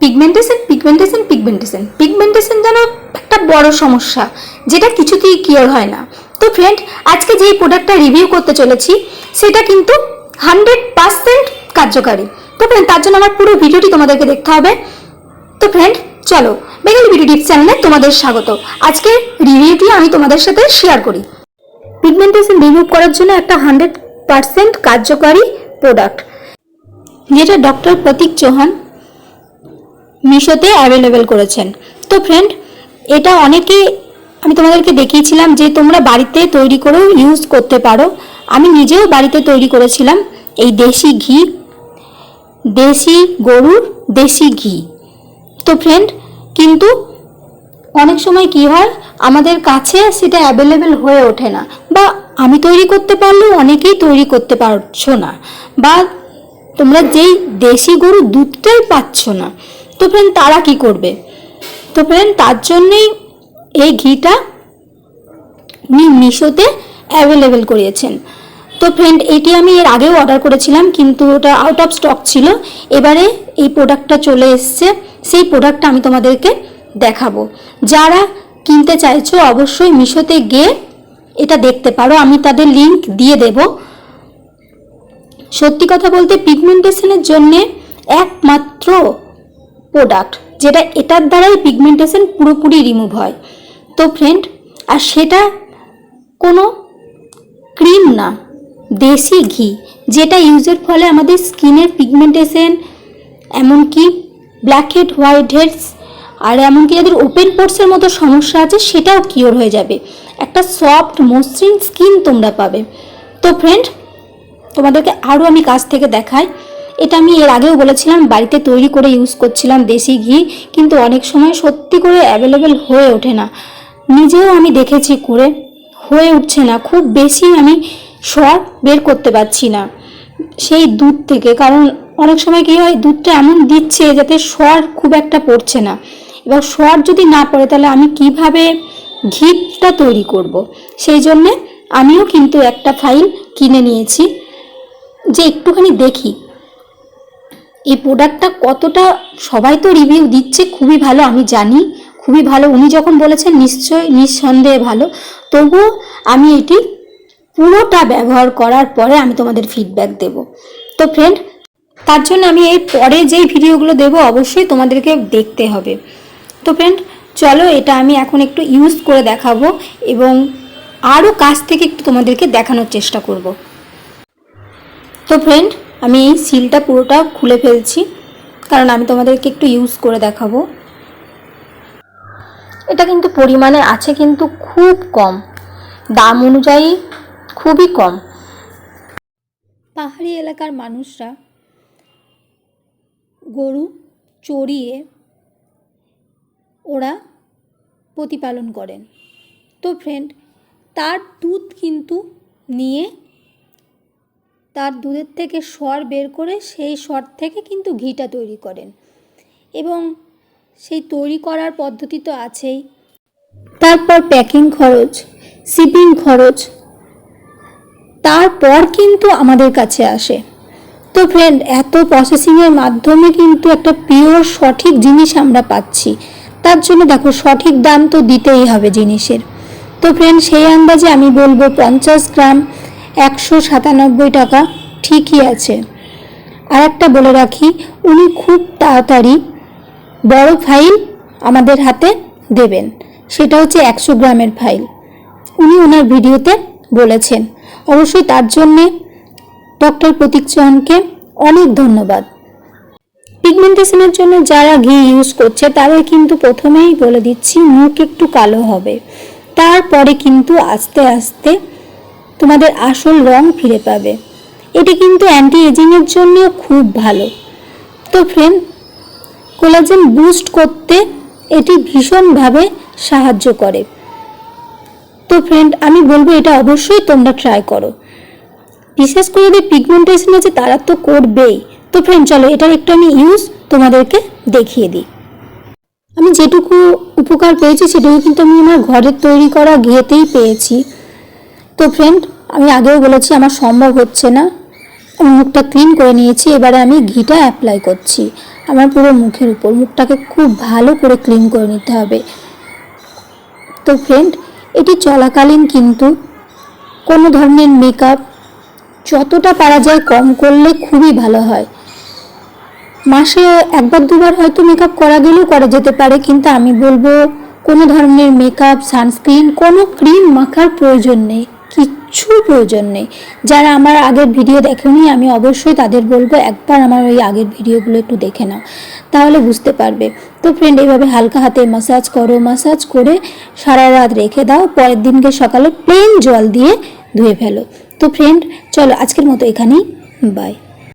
Pigmentation pigmentation pigmentation pigmentation যেন একটা বড় সমস্যা, যেটা কিছুতেই কিওর হয় না। তো ফ্রেন্ড আজকে প্রোডাক্টটা রিভিউ করতে চলেছি, সেটা কিন্তু হান্ড্রেড কার্যকারী। তো ফ্রেন্ড তার জন্য আমার পুরো ভিডিওটি তোমাদেরকে দেখতে হবে। তো ফ্রেন্ড চলো বেঙ্গলি বিউটি টিপস চ্যানেলে তোমাদের স্বাগত। আজকে রিভিউটি আমি তোমাদের সাথে শেয়ার করি। পিগমেন্টেশন রিমুভ করার জন্য একটা হান্ড্রেড পার্সেন্ট কার্যকারী প্রোডাক্ট যেটা ডক্টর প্রতীক চৌহান মিশোতে অ্যাভেলেবেল করেছেন। তো ফ্রেন্ড এটা অনেকে, আমি তোমাদেরকে দেখিয়েছিলাম যে তোমরা বাড়িতে তৈরি করেও ইউজ করতে পারো। আমি নিজেও বাড়িতে তৈরি করেছিলাম এই দেশি ঘি, দেশি গরুর দেশি ঘি। তো ফ্রেন্ড কিন্তু অনেক সময় কি হয়, আমাদের কাছে সেটা অ্যাভেলেবেল হয়ে ওঠে না বা আমি তৈরি করতে পারলেও অনেকেই তৈরি করতে পারছ না বা তোমরা যেই দেশি গরুর দুধটাই পাচ্ছ না। তো ফ্রেন্ড তারা কি করবে? তো ফ্রেন্ড তার জন্যেই এই ঘিটা উনি মিশোতে অ্যাভেলেবেল করিয়েছেন। তো ফ্রেন্ড এটি আমি এর আগেও অর্ডার করেছিলাম, কিন্তু ওটা আউট অফ স্টক ছিল। এবারে এই প্রোডাক্টটা চলে এসছে। সেই প্রোডাক্টটা আমি তোমাদেরকে দেখাবো। যারা কিনতে চাইছো, অবশ্যই মিশোতে গিয়ে এটা দেখতে পারো। আমি তাদের লিংক দিয়ে দেবো। সত্যি কথা বলতে পিগমেন্টেশনের জন্যে একমাত্র প্রোডাক্ট যেটা এটার দ্বারাই পিগমেন্টেশন পুরোপুরি রিমুভ হয়। তো ফ্রেন্ড আর সেটা কোনো ক্রিম না, দেশি ঘি, যেটা ইউজের ফলে আমাদের স্কিনের পিগমেন্টেশন এমনকি ব্ল্যাক হেড হোয়াইট হেডস আর এমনকি যাদের ওপেন পোর্সের মতো সমস্যা আছে, সেটাও কিওর হয়ে যাবে। একটা সফট মসৃণ স্কিন তোমরা পাবে। তো ফ্রেন্ড তোমাদেরকে আরও আমি কাছ থেকে দেখাই এটা আমি এর আগেও বলেছিলাম, বাড়িতে তৈরি করে ইউজ করছিলাম দেশি ঘি, কিন্তু অনেক সময় সত্যি করে অ্যাভেলেবেল হয়ে ওঠে না। নিজেও আমি দেখেছি করে, হয়ে উঠছে না, খুব বেশি আমি স্বর বের করতে পারছি না সেই দুধ থেকে। কারণ অনেক সময় কী হয়, দুধটা এমন দিচ্ছে যাতে স্বর খুব একটা পড়ছে না। এবার স্বর যদি না পড়ে, তাহলে আমি কীভাবে ঘিটা তৈরি করব। সেই জন্যে আমিও কিন্তু একটা ফাইল কিনে নিয়েছি, যে একটুখানি দেখি। এই প্রোডাক্টটা কতটা সবাই তো রিভিউ দিচ্ছে খুবই ভালো, আমি জানি, খুবই ভালো। উনি যখন বলেছেন, নিশ্চয়, নিঃসন্দেহে ভালো। তবুও আমি এটি পুরোটা ব্যবহার করার পরে আমি তোমাদের ফিডব্যাক দেব। তো ফ্রেন্ড তার জন্য আমি এই পরে যেই ভিডিওগুলো দেব, অবশ্যই তোমাদেরকে দেখতে হবে। তো ফ্রেন্ড চলো এটা আমি এখন একটু ইউজ করে দেখাবো এবং আরও কাছ থেকে একটু তোমাদেরকে দেখানোর চেষ্টা করব। তো ফ্রেন্ড আমি এই সিলটা পুরোটা খুলে ফেলছি, কারণ আমি তোমাদেরকে একটু ইউজ করে দেখাবো। এটা কিন্তু পরিমাণে আছে কিন্তু খুব কম। দাম অনুযায়ী খুবই কম। পাহাড়ি এলাকার মানুষরা গরু চড়িয়ে ওরা প্রতিপালন করেন। তো ফ্রেন্ড তার দুধ কিন্তু নিয়ে তার দুধের থেকে সর বের করে সেই সর থেকে কিন্তু ঘিটা তৈরি করেন। এবং সেই তৈরি করার পদ্ধতি তো আছেই। তারপর প্যাকিং খরচ, শিপিং খরচ, তারপর কিন্তু আমাদের কাছে আসে। তো ফ্রেন্ড এত প্রসেসিংয়ের মাধ্যমে কিন্তু একটা পিওর সঠিক জিনিস আমরা পাচ্ছি। তার জন্য দেখো, সঠিক দাম তো দিতেই হবে জিনিসের। তো ফ্রেন্ড সেই আন্দাজে আমি বলব পঞ্চাশ গ্রাম একশো সাতানব্বই টাকা ঠিকই আছে। আর একটা বলে রাখি, উনি খুব তাড়াতাড়ি বড় ফাইল আমাদের হাতে দেবেন। সেটা হচ্ছে একশো গ্রামের ফাইল। উনি ওনার ভিডিওতে বলেছেন। অবশ্যই তার জন্যে ডক্টর প্রতীক চৌহানকে অনেক ধন্যবাদ। পিগমেন্টেশনের জন্য যারা ঘি ইউজ করছে, তাদের কিন্তু প্রথমেই বলে দিচ্ছি, মুখ একটু কালো হবে। তারপরে কিন্তু আস্তে আস্তে তোমাদের আসল রং ফিরে পাবে। এটি কিন্তু অ্যান্টি এজিংয়ের জন্য খুব ভালো। তো ফ্রেন্ড কোলাজেন বুস্ট করতে এটি ভীষণভাবে সাহায্য করে। তো ফ্রেন্ড আমি বলব এটা অবশ্যই তোমরা ট্রাই করো। বিশেষ করে যাদের পিগমেন্টেশন আছে, তারা তো করবেই। তো ফ্রেন্ড চলো এটার একটু আমি ইউজ তোমাদেরকে দেখিয়ে দিই। আমি যেটুকু উপকার পেয়েছি, সেটুকু কিন্তু আমি আমার ঘরের তৈরি করা ঘিয়েতেই পেয়েছি। তো ফ্রেন্ড আমি আগেও বলেছি আমার সম্ভব হচ্ছে না। আমি মুখটা ক্লিন করে নিয়েছি, এবারে আমি ঘিটা অ্যাপ্লাই করছি। আমার পুরো মুখের উপর, মুখটাকে খুব ভালো করে ক্লিন করে নিতে হবে। তো ফ্রেন্ড এটি চলাকালীন কিন্তু কোনো ধরনের মেকআপ যতটা পারা যায় কম করলে খুবই ভালো হয়। মাসে একবার দুবার হয়তো মেকআপ করা গেলেও করা যেতে পারে, কিন্তু আমি বলব কোনো ধরনের মেকআপ সানস্ক্রিন কোনো ক্রিম মাখার প্রয়োজন নেই। কিচ্ছু প্রয়োজন নেই। যারা আমার আগের ভিডিও দেখেনি, আমি অবশ্যই তাদের বলব, একবার আমার ওই আগের ভিডিওগুলো একটু দেখে নাও। তাহলে বুঝতে পারবে। তো ফ্রেন্ড এইভাবে হালকা হাতে মাসাজ করো মাসাজ করে সারা রাত রেখে দাও। পরের দিনকে সকালে প্লেন জল দিয়ে ধুয়ে ফেলো। তো ফ্রেন্ড চলো আজকের মতো এখানেই। বাই